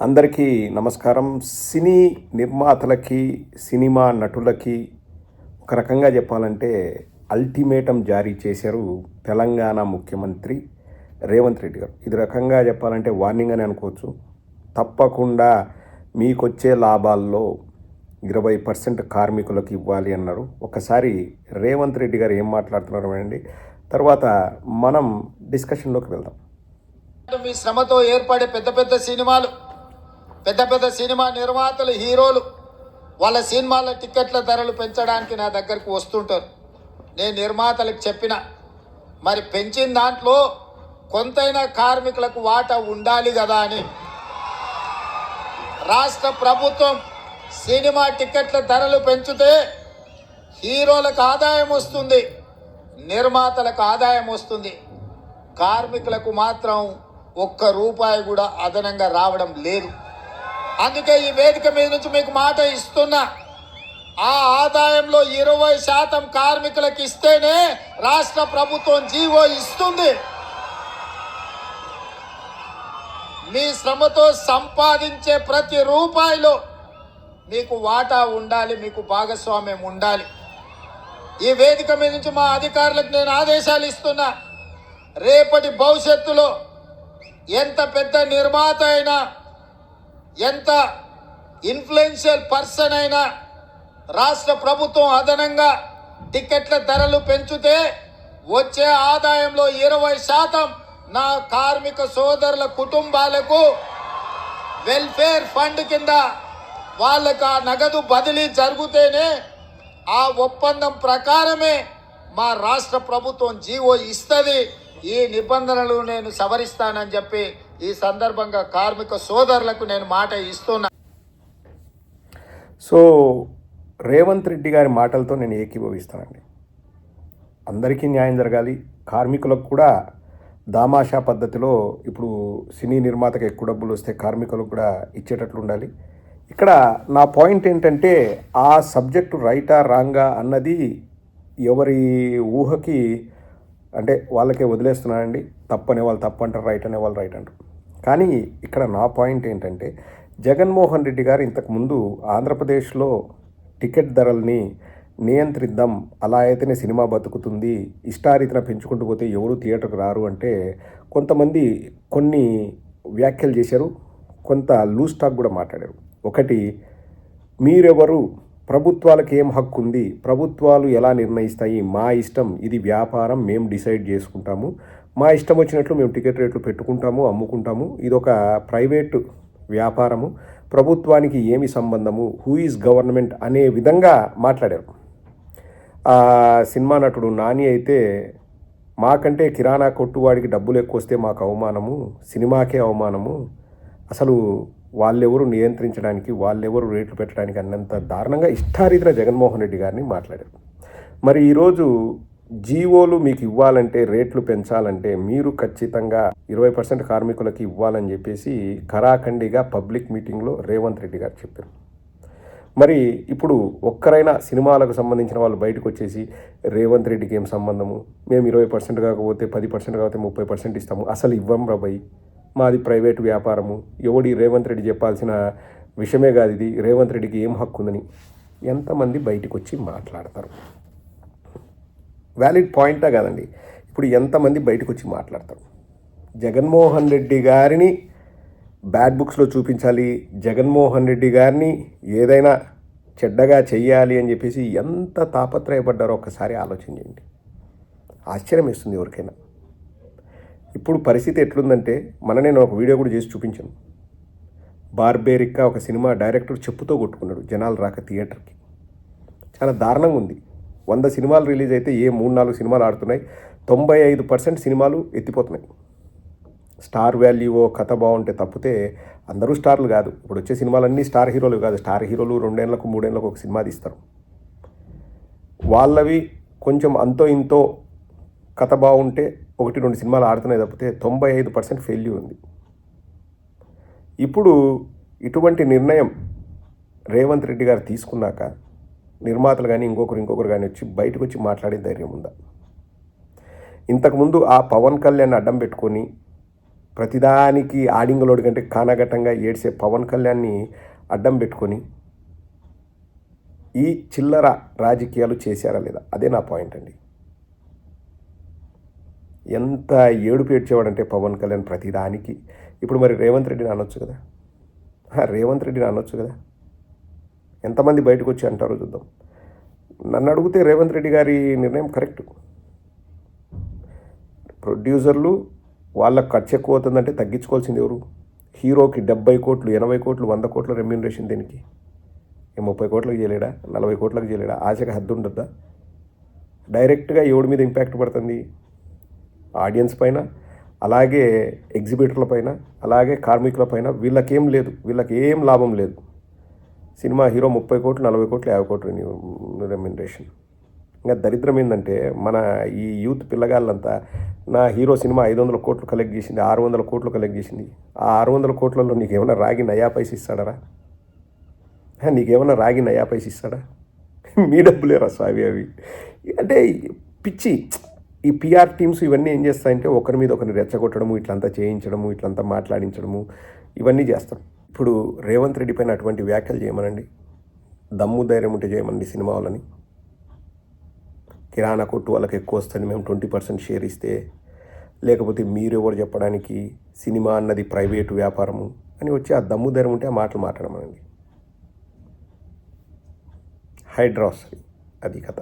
అందరికీ నమస్కారం. సినీ నిర్మాతలకి సినిమా నటులకి ఒక రకంగా చెప్పాలంటే అల్టిమేటం జారీ చేశారు తెలంగాణ ముఖ్యమంత్రి రేవంత్ రెడ్డి గారు. ఇది రకంగా చెప్పాలంటే వార్నింగ్ అని అనుకోవచ్చు. తప్పకుండా మీకొచ్చే లాభాల్లో ఇరవై పర్సెంట్ కార్మికులకు ఇవ్వాలి అన్నారు. ఒకసారి రేవంత్ రెడ్డి గారు ఏం మాట్లాడుతున్నారు అండి తర్వాత మనం డిస్కషన్లోకి వెళ్దాం. మీ శ్రమతో ఏర్పడే పెద్ద పెద్ద సినిమాలు పెద్ద పెద్ద సినిమా నిర్మాతలు హీరోలు వాళ్ళ సినిమాల టిక్కెట్ల ధరలు పెంచడానికి నా దగ్గరకు వస్తుంటారు. నేను నిర్మాతలకు చెప్పిన మరి పెంచిన దాంట్లో కొంతైనా కార్మికులకు వాటా ఉండాలి కదా అని. రాష్ట్ర ప్రభుత్వం సినిమా టిక్కెట్ల ధరలు పెంచితే హీరోలకు ఆదాయం వస్తుంది నిర్మాతలకు ఆదాయం వస్తుంది. కార్మికులకు మాత్రం ఒక్క రూపాయి కూడా అదనంగా రావడం లేదు. అందుకే ఈ వేదిక మీద నుంచి మీకు మాట ఇస్తున్నా. ఆ ఆదాయంలో ఇరవై శాతం కార్మికులకు ఇస్తేనే రాష్ట్ర ప్రభుత్వం జీవో ఇస్తుంది. మీ శ్రమతో సంపాదించే ప్రతి రూపాయిలో మీకు వాటా ఉండాలి మీకు భాగస్వామ్యం ఉండాలి. ఈ వేదిక మీద నుంచి మా అధికారులకు నేను ఆదేశాలు ఇస్తున్నా. రేపటి భవిష్యత్తులో ఎంత పెద్ద నిర్మాత అయినా ఎంత ఇన్ఫ్లుయెన్షియల్ పర్సన్ అయినా రాష్ట్ర ప్రభుత్వం అదనంగా టికెట్ల ధరలు పెంచితే వచ్చే ఆదాయంలో ఇరవై శాతం నా కార్మిక సోదరుల కుటుంబాలకు వెల్ఫేర్ ఫండ్ కింద వాళ్ళకు ఆ నగదు బదిలీ జరిగితేనే ఆ ఒప్పందం ప్రకారమే మా రాష్ట్ర ప్రభుత్వం జీవో ఇస్తుంది. ఈ నిబంధనలు నేను సవరిస్తానని చెప్పి ఈ సందర్భంగా కార్మిక సోదరులకు నేను మాట ఇస్తున్నా. సో రేవంత్ రెడ్డి గారి మాటలతో నేను ఏకీభవిస్తానండి. అందరికీ న్యాయం జరగాలి. కార్మికులకు కూడా దామాషా పద్ధతిలో ఇప్పుడు సినీ నిర్మాతకు ఎక్కువ డబ్బులు వస్తే కార్మికులకు కూడా ఇచ్చేటట్లు ఉండాలి. ఇక్కడ నా పాయింట్ ఏంటంటే ఆ సబ్జెక్టు రైటా రాంగా అన్నది ఎవరి ఊహకి అంటే వాళ్ళకే వదిలేస్తున్నానండి. తప్పనే వాళ్ళు తప్పు అంటారు రైట్ అనే వాళ్ళు రైట్ అంటారు. కానీ ఇక్కడ నా పాయింట్ ఏంటంటే జగన్మోహన్ రెడ్డి గారు ఇంతకుముందు ఆంధ్రప్రదేశ్లో టికెట్ ధరల్ని నియంత్రిద్దాం అలా అయితేనే సినిమా బతుకుతుంది ఇష్టారీతిన పెంచుకుంటూ పోతే ఎవరు థియేటర్కి రారు అంటే కొంతమంది కొన్ని వ్యాఖ్యలు చేశారు కొంత లూజ్ టాక్ కూడా మాట్లాడారు. ఒకటి మీరెవరు? ప్రభుత్వాలకు ఏం హక్కు ఉంది? ప్రభుత్వాలు ఎలా నిర్ణయిస్తాయి? మా ఇష్టం ఇది వ్యాపారం మేము డిసైడ్ చేసుకుంటాము. మా ఇష్టం వచ్చినట్లు మేము టికెట్ రేట్లు పెట్టుకుంటాము అమ్ముకుంటాము. ఇది ఒక ప్రైవేటు వ్యాపారము. ప్రభుత్వానికి ఏమి సంబంధము? హూ ఈజ్ గవర్నమెంట్ అనే విధంగా మాట్లాడారు. సినిమా నటుడు నాని అయితే మాకంటే కిరాణా కొట్టువాడికి డబ్బులు ఎక్కువ వస్తే మాకు అవమానము సినిమాకే అవమానము. అసలు వాళ్ళెవరు నియంత్రించడానికి వాళ్ళెవరు రేట్లు పెట్టడానికి అన్నంత దారుణంగా ఇష్టారీతిన జగన్మోహన్ రెడ్డి గారిని మాట్లాడారు. మరి ఈరోజు జీవోలు మీకు ఇవ్వాలంటే రేట్లు పెంచాలంటే మీరు ఖచ్చితంగా ఇరవై పర్సెంట్ కార్మికులకి ఇవ్వాలని చెప్పేసి ఖరాఖండిగా పబ్లిక్ మీటింగ్లో రేవంత్ రెడ్డి గారు చెప్పారు. మరి ఇప్పుడు ఒక్కరైనా సినిమాలకు సంబంధించిన వాళ్ళు బయటకు వచ్చేసి రేవంత్ రెడ్డికి ఏం సంబంధము? మేము ఇరవై పర్సెంట్ కాకపోతే పది పర్సెంట్ కాకపోతే ముప్పై పర్సెంట్ ఇస్తాము. అసలు ఇవ్వం రాబాయి మాది ప్రైవేట్ వ్యాపారము. ఎవడి రేవంత్ రెడ్డి చెప్పాల్సిన విషయమే కాదు ఇది. రేవంత్ రెడ్డికి ఏం హక్కు ఉందని ఎంతమంది బయటకు వచ్చి మాట్లాడతారు? వ్యాలిడ్ పాయింటా కాదండి. ఇప్పుడు ఎంతమంది బయటకు వచ్చి మాట్లాడతారు? జగన్మోహన్ రెడ్డి గారిని బ్యాడ్ బుక్స్లో చూపించాలి జగన్మోహన్ రెడ్డి గారిని ఏదైనా చెడ్డగా చెయ్యాలి అని చెప్పేసి ఎంత తాపత్రయపడ్డారో ఒక్కసారి ఆలోచించండి ఆశ్చర్యం వేస్తుంది ఎవరికైనా. ఇప్పుడు పరిస్థితి ఎట్లుందంటే మన నేను ఒక వీడియో కూడా చేసి చూపించాను. బార్బేరిక్గా ఒక సినిమా డైరెక్టర్ చెప్పుతో కొట్టుకున్నాడు జనాలు రాక థియేటర్కి. చాలా దారుణంగా ఉంది. వంద సినిమాలు రిలీజ్ అయితే ఏ మూడు నాలుగు సినిమాలు ఆడుతున్నాయి తొంభై ఐదు పర్సెంట్ సినిమాలు ఎత్తిపోతున్నాయి. స్టార్ వాల్యూవో కథ బాగుంటే తప్పితే అందరూ స్టార్లు కాదు. ఇప్పుడు వచ్చే సినిమాలన్నీ స్టార్ హీరోలు కాదు. స్టార్ హీరోలు రెండేళ్ళకు మూడేళ్ళకు ఒక సినిమా తీస్తారు. వాళ్ళవి కొంచెం అంతో ఇంతో కథ బాగుంటే ఒకటి రెండు సినిమాలు ఆడుతున్నాయి తప్పితే తొంభై ఐదు పర్సెంట్ ఫెయిల్యూర్ ఉంది. ఇప్పుడు ఇటువంటి నిర్ణయం రేవంత్ రెడ్డి గారు తీసుకున్నాక నిర్మాతలు కానీ ఇంకొకరు ఇంకొకరు కానీ వచ్చి బయటకు వచ్చి మాట్లాడే ధైర్యం ఉందా? ఇంతకుముందు ఆ పవన్ కళ్యాణ్ అడ్డం పెట్టుకొని ప్రతిదానికి ఆడింగలోడి కంటే కానాగట్టంగా ఏడ్చే పవన్ కళ్యాణ్ని అడ్డం పెట్టుకొని ఈ చిల్లర రాజకీయాలు చేశారా లేదా? అదే నా పాయింట్ అండి. ఎంత ఏడుపు ఏడ్చేవాడంటే పవన్ కళ్యాణ్ ప్రతిదానికి. ఇప్పుడు మరి రేవంత్ రెడ్డిని అనొచ్చు కదా? రేవంత్ రెడ్డిని అనొచ్చు కదా? ఎంతమంది బయటకు వచ్చి అంటారో చూద్దాం. నన్ను అడిగితే రేవంత్ రెడ్డి గారి నిర్ణయం కరెక్ట్. ప్రొడ్యూసర్లు వాళ్ళకి ఖర్చు ఎక్కువ అవుతుందంటే తగ్గించుకోవాల్సింది ఎవరు? హీరోకి డెబ్బై కోట్లు ఎనభై కోట్లు వంద కోట్ల రెమ్యూనరేషన్ దీనికి? ఏ ముప్పై కోట్లకు చేయలేడా? నలభై కోట్లకు చేయలేడా? ఆశకు హద్దు ఉండద్దా? డైరెక్ట్గా ఎవడి మీద ఇంపాక్ట్ పడుతుంది? ఆడియన్స్ పైన అలాగే ఎగ్జిబిటర్ల పైన అలాగే కార్మికుల పైన వీళ్ళకేం లేదు. వీళ్ళకి ఏం లాభం లేదు. సినిమా హీరో ముప్పై కోట్లు నలభై కోట్లు యాభై కోట్లు రెమ్యునరేషన్ ఇంకా దరిద్రం ఏంటంటే మన ఈ యూత్ పిల్లగాళ్ళంతా నా హీరో సినిమా ఐదు వందల కోట్లు కలెక్ట్ చేసింది ఆరు వందల కోట్లు కలెక్ట్ చేసింది. ఆ ఆరు వందల కోట్లలో నీకు ఏమైనా రాగి నయా పైస ఇస్తాడరా? నీకేమైనా రాగి నయా పైస ఇస్తాడా? మీ డబ్బులేరా స్వామి అవి? అంటే పిచ్చి ఈ పిఆర్ టీమ్స్ ఇవన్నీ ఏం చేస్తాయంటే ఒకరి మీద ఒకరిని రెచ్చగొట్టడము ఇట్లంతా చేయించడము ఇట్లంతా మాట్లాడించడము ఇవన్నీ చేస్తాం ఇప్పుడు రేవంత్ రెడ్డి పైన అటువంటి వ్యాఖ్యలు చేయమనండి. దమ్ము ధైర్యం ఉంటే చేయమండి సినిమా వాళ్ళని కిరాణా కొట్టు వాళ్ళకి ఎక్కువ వస్తుంది మేము ట్వంటీ పర్సెంట్ షేర్ ఇస్తే. లేకపోతే మీరు ఎవరు చెప్పడానికి సినిమా అన్నది ప్రైవేటు వ్యాపారము అని వచ్చి ఆ దమ్ము ధైర్యం ఉంటే ఆ మాటలు మాట్లాడమనండి. హైడ్రా వస్తుంది అది కథ.